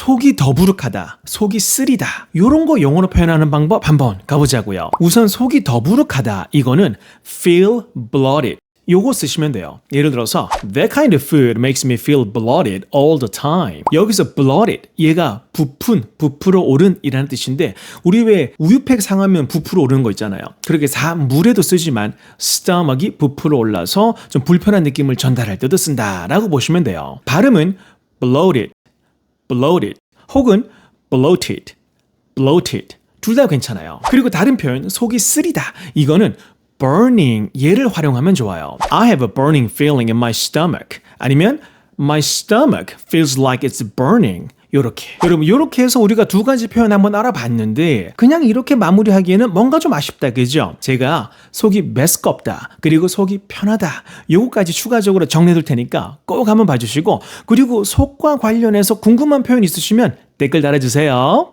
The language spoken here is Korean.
속이 더부룩하다, 속이 쓰리다 요런 거 영어로 표현하는 방법 한번 가보자고요. 우선 속이 더부룩하다 이거는 feel bloated 요거 쓰시면 돼요. 예를 들어서 That kind of food makes me feel bloated all the time. 여기서 bloated 얘가 부푼, 부풀어 오른 이라는 뜻인데 우리 왜 우유팩 상하면 부풀어 오르는 거 있잖아요. 그렇게 사 물에도 쓰지만 stomach이 부풀어 올라서 좀 불편한 느낌을 전달할 때도 쓴다라고 보시면 돼요. 발음은 bloated, bloated 혹은 bloated, bloated 둘 다 괜찮아요. 그리고 다른 표현 속이 쓰리다 이거는 burning 얘를 활용하면 좋아요. I have a burning feeling in my stomach 아니면 my stomach feels like it's burning 요렇게 여러분 요렇게 해서 우리가 두 가지 표현 한번 알아봤는데 그냥 이렇게 마무리하기에는 뭔가 좀 아쉽다 그죠? 제가 속이 메스껍다 그리고 속이 편하다 요거까지 추가적으로 정리해둘 테니까 꼭 한번 봐주시고 그리고 속과 관련해서 궁금한 표현 있으시면 댓글 달아주세요.